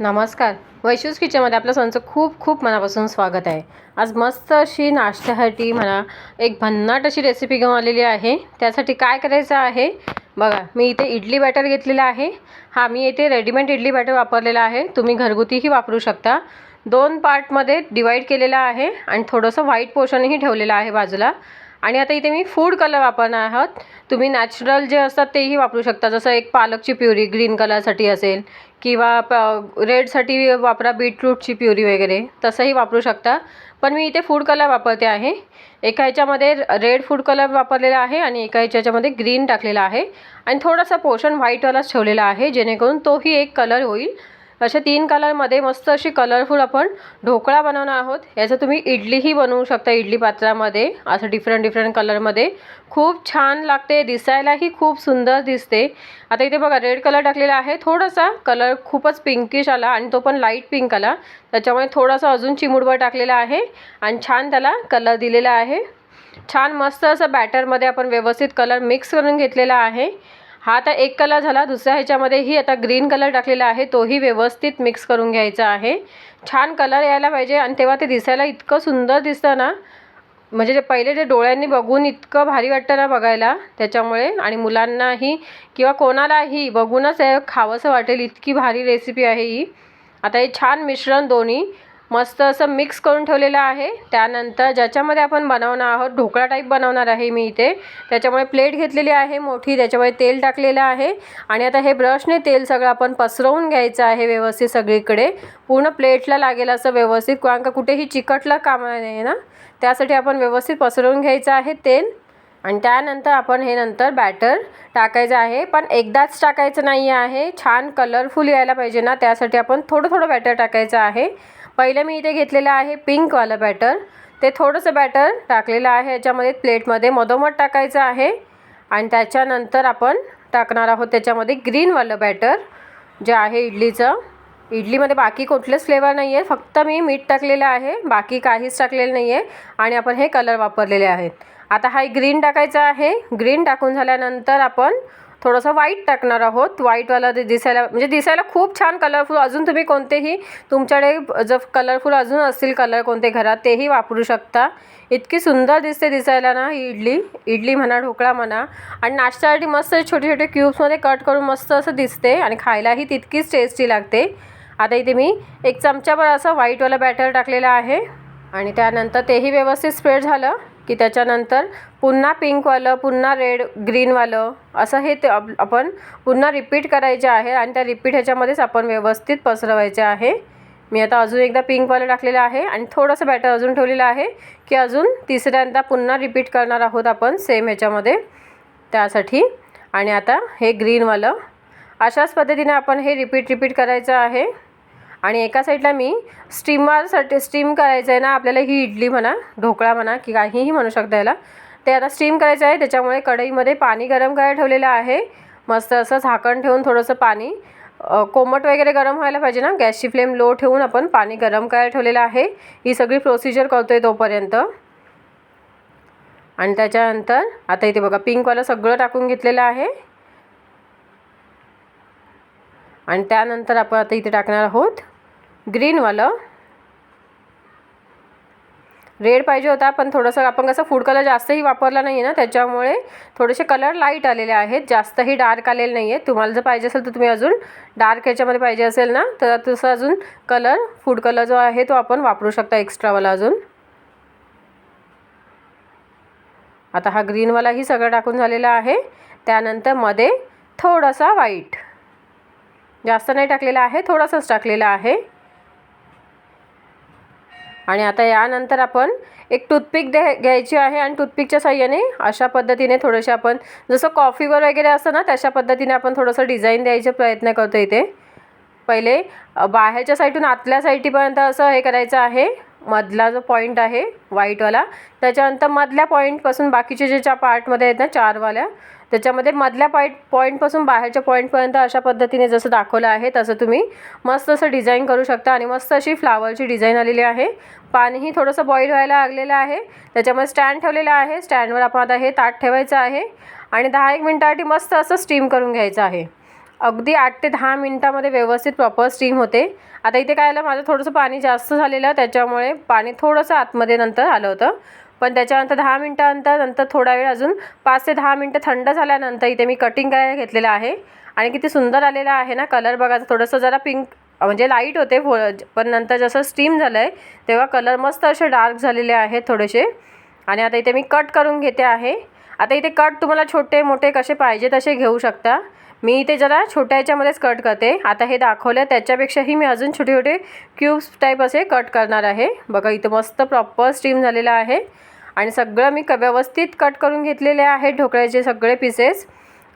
नमस्कार. वैशूज किचनमध्ये आपलं सणचं खूप खूप मनापासून स्वागत आहे. आज मस्त अशी नाश्त्यासाठी म्हणा एक भन्नाट अशी रेसिपी घेऊन आलेली आहे. त्यासाठी काय करायचं आहे? बघा मी इथे इडली बॅटर घेतलेलं आहे. हा मी इथे रेडीमेड इडली बॅटर वापरलेला आहे. तुम्ही घरगुतीही वापरू शकता. दोन पार्टमध्ये डिवाईड केलेला आहे आणि थोडंसं व्हाईट पोर्शनही ठेवलेलं आहे बाजूला. आणि आता इथे मी फूड कलर वापरणार आहोत. तुम्ही नॅचरल जे असतात तेही वापरू शकता. जसं एक पालकची प्युरी ग्रीन कलरसाठी असेल किंवा प रेडसाठी वापरा बीटरूटची प्युरी वगैरे तसंही वापरू शकता. पण मी इथे फूड कलर वापरते आहे. एका ह्याच्यामध्ये रेड फूड कलर वापरलेला आहे आणि एका ह्याच्यामध्ये ग्रीन टाकलेला आहे. आणि थोडासा पोर्शन व्हाईटवालाच ठेवलेला आहे जेणेकरून तोही एक कलर होईल. अशा तीन कलरमध्ये मस्त अशी कलरफुल आपण ढोकळा बनवणार आहोत. याचं तुम्ही इडलीही बनवू शकता इडली पात्रामध्ये. असं डिफरंट डिफरंट कलरमध्ये खूप छान लागते दिसायलाही खूप सुंदर दिसते. आता इथे बघा रेड कलर टाकलेला आहे. थोडासा कलर खूपच पिंकिश आला आणि तो पण लाइट पिंक आला. त्याच्यामुळे थोडासा अजून चिमुडभर टाकलेला आहे आणि छान त्याला कलर दिलेला आहे. छान मस्त असं बॅटरमध्ये आपण व्यवस्थित कलर मिक्स करून घेतलेला आहे. हा आता एक कलर झाला दुसऱ्या ह्याच्यामध्येही आता ग्रीन कलर टाकलेला आहे तोही व्यवस्थित मिक्स करून घ्यायचा आहे. छान कलर यायला पाहिजे आणि तेव्हा ते दिसायला इतकं सुंदर दिसतं ना. म्हणजे जे पहिले जे डोळ्यांनी बघून इतकं भारी वाटतं ना बघायला त्याच्यामुळे आणि मुलांनाही किंवा कोणालाही बघूनच खावंसं वाटेल इतकी भारी रेसिपी आहे ही. आता हे छान मिश्रण दोन्ही. मस्त असं मिक्स करून ठेवलेलं आहे. त्यानंतर ज्याच्यामध्ये आपण बनवणार आहोत ढोकळा टाईप बनवणार आहे मी इथे. त्याच्यामुळे प्लेट घेतलेली आहे मोठी त्याच्यामुळे तेल टाकलेलं आहे. आणि आता हे ब्रशने तेल सगळं आपण पसरवून घ्यायचं आहे व्यवस्थित सगळीकडे. पूर्ण प्लेटला लागेल असं व्यवस्थित कारण का कुठेही चिकटलं कामा नाही ना. त्यासाठी आपण व्यवस्थित पसरवून घ्यायचं आहे तेल. आणि त्यानंतर आपण हे नंतर बॅटर टाकायचं आहे. पण एकदाच टाकायचं नाही आहे. छान कलरफुल यायला पाहिजे ना. त्यासाठी आपण थोडं थोडं बॅटर टाकायचं आहे. पहिलं मी इथे घेतलेलं आहे पिंकवालं बॅटर ते थोडंसं बॅटर टाकलेलं आहे. याच्यामध्ये प्लेटमध्ये मधोमध टाकायचं आहे. आणि त्याच्यानंतर आपण टाकणार आहोत त्याच्यामध्ये ग्रीनवालं बॅटर जे आहे इडलीचं. इडलीमध्ये बाकी कुठलेच फ्लेवर नाही आहे फक्त मी मीठ टाकलेलं आहे. बाकी काहीच टाकलेलं नाही आहे आणि आपण हे कलर वापरलेले आहेत. आता हा ग्रीन टाकायचा आहे. ग्रीन टाकून झाल्यानंतर आपण थोडंसं व्हाईट टाकणार आहोत. व्हाईटवाला ते दिसायला म्हणजे दिसायला खूप छान कलरफुल अजून तुम्ही कोणतेही तुमच्याकडे जर कलरफुल अजून असतील कलर कोणते घरात तेही वापरू शकता. इतकी सुंदर दिसते दिसायला ना ही इडली. इडली म्हणा ढोकळा म्हणा. आणि नाश्त्यासाठी मस्त छोटे छोटे क्यूब्समध्ये कट करून मस्त असं दिसते. आणि खायलाही तितकीच टेस्टी लागते. आता इथे मी एक चमचाभर असं व्हाईटवाला बॅटर टाकलेलं आहे. आणि त्यानंतर तेही व्यवस्थित स्प्रेड झालं. की त्याच्यानंतर पुन्हा पिंकवालं पुन्हा रेड ग्रीनवालं असं हे ते आपण पुन्हा रिपीट करायचे आहे आणि त्या रिपीट ह्याच्यामध्येच आपण व्यवस्थित पसरवायचे आहे. मी आता अजून एकदा पिंकवालं टाकलेलं आहे आणि थोडंसं बॅटर अजून ठेवलेलं आहे की अजून तिसऱ्यांदा पुन्हा रिपीट करणार आहोत आपण सेम ह्याच्यामध्ये. त्यासाठी. आणि आता हे ग्रीनवालं अशाच पद्धतीने आपण हे रिपीट रिपीट करायचं आहे. आणि एका साईडला मी स्टीमरसाठी स्टीम करायचं आहे ना आपल्याला ही इडली म्हणा ढोकळा म्हणा की काहीही म्हणू शकता याला. ते आता स्टीम करायचं आहे त्याच्यामुळे कढईमध्ये पाणी गरम करायला ठेवलेलं आहे. मस्त असं झाकण ठेवून थोडंसं पाणी. कोमट वगैरे गरम व्हायला पाहिजे ना गॅसची फ्लेम लो ठेवून आपण पाणी गरम करायला ठेवलेलं आहे. ही सगळी प्रोसिजर करतो आहे तोपर्यंत. आणि त्याच्यानंतर आता इथे बघा पिंकवालं सगळं टाकून घेतलेलं आहे. आणि त्यानंतर आपण आता इथे टाकणार आहोत ग्रीनवालं. रेड पाहिजे होता पण थोडंसं आपण कसं फूड कलर जास्तही वापरला नाही आहे ना त्याच्यामुळे थोडेसे कलर लाइट आलेले आहेत जास्तही डार्क आलेले नाही आहेत तुम्हाला जर पाहिजे असेल तर तुम्ही अजून डार्क ह्याच्यामध्ये पाहिजे असेल ना तर तसं अजून कलर फूड कलर जो आहे तो आपण वापरू शकता एक्स्ट्रावाला अजून. आता हा ग्रीनवालाही सगळं टाकून झालेला आहे. त्यानंतरमध्ये थोडासा व्हाईट जास्त नाही टाकलेला आहे थोडासाच टाकलेला आहे. आणि आता यानंतर आपण एक टूथपिक दे घ्यायची आहे आणि टूथपिकच्या साह्याने अशा पद्धतीने थोडेसे आपण जसं कॉफीवर वगैरे असतं ना तशा पद्धतीने आपण थोडंसं डिझाईन द्यायचा प्रयत्न करतो इथे. पहिले बाहेरच्या साईडून आतल्या साईडीपर्यंत असं हे करायचं आहे. मधला जो पॉईंट आहे व्हाईटवाला त्याच्यानंतर मधल्या पॉईंटपासून बाकीचे जे ज्या पार्टमध्ये आहेत ना चारवाल्या त्याच्यामध्ये मधल्या पॉईंट पॉईंटपासून बाहेरच्या पॉईंटपर्यंत अशा पद्धतीने जसं दाखवलं आहे तसं तुम्ही मस्त असं डिझाईन करू शकता आणि मस्त अशी फ्लावरची डिझाईन आलेली आहे. पाणीही थोडंसं बॉईल व्हायला लागलेलं आहे. त्याच्यामध्ये स्टँड ठेवलेलं आहे. स्टँडवर आपण आता हे ताट ठेवायचं आहे आणि दहा एक मिनटासाठी मस्त असं स्टीम करून घ्यायचं आहे. अगदी आठ ते दहा मिनटामध्ये व्यवस्थित प्रॉपर स्टीम होते. आता इथे काय आलं? माझं थोडंसं पाणी जास्त झालेलं त्याच्यामुळे पाणी थोडंसं आतमध्ये नंतर आलं होतं. पण त्याच्यानंतर दहा मिनटानंतर नंतर थोडा वेळ अजून पाच ते दहा मिनटं थंड झाल्यानंतर इथे मी कटिंग करायला घेतलेलं आहे. आणि किती सुंदर आलेला आहे ना कलर बघा थोडंसं जरा पिंक म्हणजे लाइट होते फो पण नंतर जसं स्टीम झालं आहे तेव्हा कलर मस्त असे डार्क झालेले आहेत थोडेसे. आणि आता इथे मी कट करून घेते आहे. आता इथे कट तुम्हाला छोटे मोठे कसे पाहिजे तसे घेऊ शकता. मी इथे जरा छोट्या याच्यामध्येच कट करते. आता हे दाखवलं त्याच्यापेक्षाही मी अजून छोटे छोटे क्यूब्स टाईप असे कट करणार आहे. बघा इथं मस्त प्रॉपर स्टीम झालेलं आहे. आणि सगळं मी क व्यवस्थित कट करून घेतलेले आहेत ढोकळ्याचे सगळे पीसेस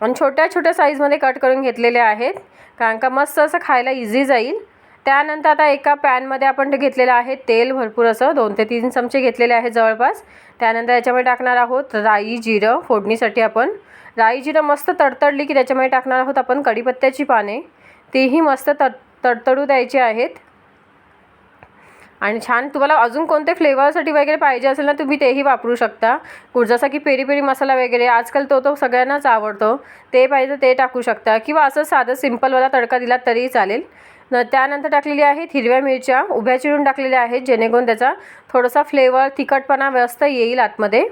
आणि छोट्या छोट्या साईजमध्ये कट करून घेतलेले आहेत. कारण का मस्त असं खायला इझी जाईल. त्यानंतर आता एका पॅनमध्ये आपण ते घेतलेलं आहे तेल भरपूर असं. दोन ते तीन चमचे घेतलेले आहेत जवळपास. त्यानंतर याच्यामध्ये टाकणार आहोत राई जिरं फोडणीसाठी आपण. राई जिरं मस्त तडतडली की त्याच्यामध्ये टाकणार आहोत आपण कढीपत्त्याची पाने. तेही मस्त तड तडतडू द्यायची आहेत. आणि छान तुम्हाला अजून कोणते फ्लेवरसाठी वगैरे पाहिजे असेल ना तुम्ही तेही वापरू शकता. कुठ जसा की पेरी पेरी मसाला वगैरे आजकाल तो तो सगळ्यांनाच आवडतो. ते पाहिजे ते टाकू शकता. किंवा असं साधं सिम्पलवाला तडका दिला तरीही चालेल. न त्यानंतर टाकलेली आहेत हिरव्या मिरच्या. उभ्या चिरून टाकलेल्या आहेत जेणेकरून त्याचा थोडासा फ्लेवर तिखटपणा व्यस्त येईल आतमध्ये.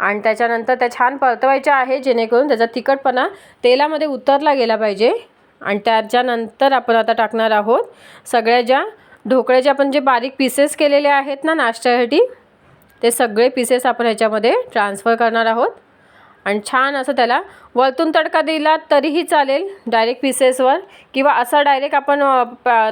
आणि त्याच्यानंतर त्या छान परतवायच्या आहे जेणेकरून त्याचा तिखटपणा तेलामध्ये उतरला गेला पाहिजे. आणि त्याच्यानंतर आपण आता टाकणार आहोत सगळ्या ज्या ढोकळ्याचे आपण जे बारीक पीसेस केलेले आहेत ना नाश्त्यासाठी ते सगळे पीसेस आपण ह्याच्यामध्ये ट्रान्सफर करणार आहोत. आणि छान असं त्याला वरतून तडका दिला तरीही चालेल डायरेक्ट पीसेसवर किंवा असा डायरेक्ट आपण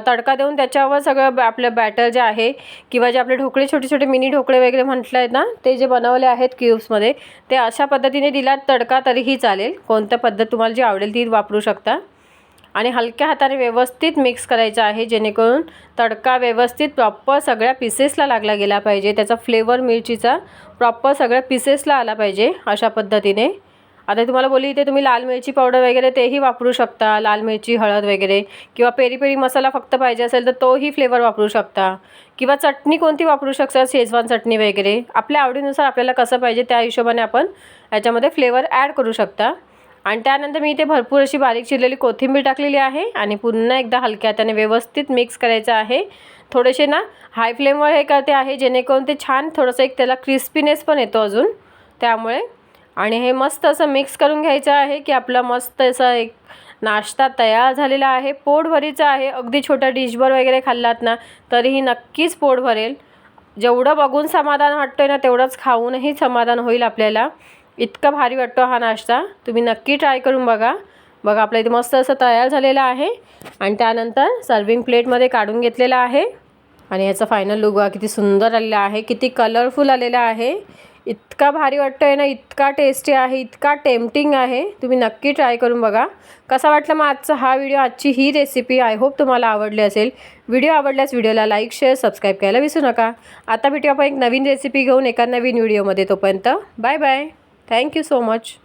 तडका देऊन त्याच्यावर सगळं आपलं बॅटर जे आहे किंवा जे आपले ढोकळे छोटे छोटे मिनी ढोकळे वगैरे म्हटलं आहेत ना ते जे बनवले आहेत क्यूब्समध्ये ते अशा पद्धतीने दिला तडका तरीही चालेल. कोणत्या पद्धत तुम्हाला जी आवडेल ती वापरू शकता. आणि हलक्या हाताने व्यवस्थित मिक्स करायचं आहे जेणेकरून तडका व्यवस्थित प्रॉपर सगळ्या पीसेसला लागला गेला पाहिजे. त्याचा फ्लेवर मिरचीचा प्रॉपर सगळ्या पीसेसला आला पाहिजे अशा पद्धतीने. आता तुम्हाला बोलली इथे तुम्ही लाल मिरची पावडर वगैरे तेही वापरू शकता लाल मिरची हळद वगैरे किंवा पेरी पेरी मसाला फक्त पाहिजे असेल तर तोही फ्लेवर वापरू शकता. किंवा चटणी कोणती वापरू शकता शेजवान चटणी वगैरे. आपल्या आवडीनुसार आपल्याला कसं पाहिजे त्या हिशोबाने आपण याच्यामध्ये फ्लेवर ॲड करू शकता. आणि त्यानंतर मी इथे भरपूर अशी बारीक चिरलेली कोथिंबीर टाकलेली आहे आणि पुन्हा एकदा हलक्या हाताने व्यवस्थित मिक्स करायचं आहे. थोडेसे ना हाय फ्लेमवर हे करते आहे जेणेकरून ते छान थोडंसं एक त्याला क्रिस्पीनेस पण येतो अजून. त्यामुळे आणि हे मस्त असं मिक्स करून घ्यायचं आहे की आपला मस्त असा एक नाश्ता तयार झालेला आहे. पोट भरीचा आहे. अगदी छोट्या डिशभर वगैरे खाल्लात ना तरीही नक्कीच पोट भरेल. जेवढं बघून समाधान वाटतं आहे ना तेवढंच खाऊनही समाधान होईल आपल्याला. इतका भारी वाटतो हा नाश्ता. तुम्ही नक्की ट्राय करून बघा. बघा आपल्या इथे मस्त असं तयार झालेलं आहे. आणि त्यानंतर सर्विंग प्लेटमध्ये काढून घेतलेलं आहे. आणि याचा फायनल लुक बघा किती सुंदर आलेला आहे. किती कलरफुल आलेला आहे. इतका भारी वाटतो आहे ना इतका टेस्टी आहे इतका टेम्पटिंग आहे. तुम्ही नक्की ट्राय करून बघा. कसा वाटला मग आजचा हा व्हिडिओ आजची ही रेसिपी आय होप तुम्हाला आवडली असेल. व्हिडिओ आवडल्यास व्हिडिओला लाईक शेअर सबस्क्राईब करायला विसरू नका. आता भेटू आपण एक नवीन रेसिपी घेऊन एका नवीन व्हिडिओमध्ये तोपर्यंत bye bye Thank you so much.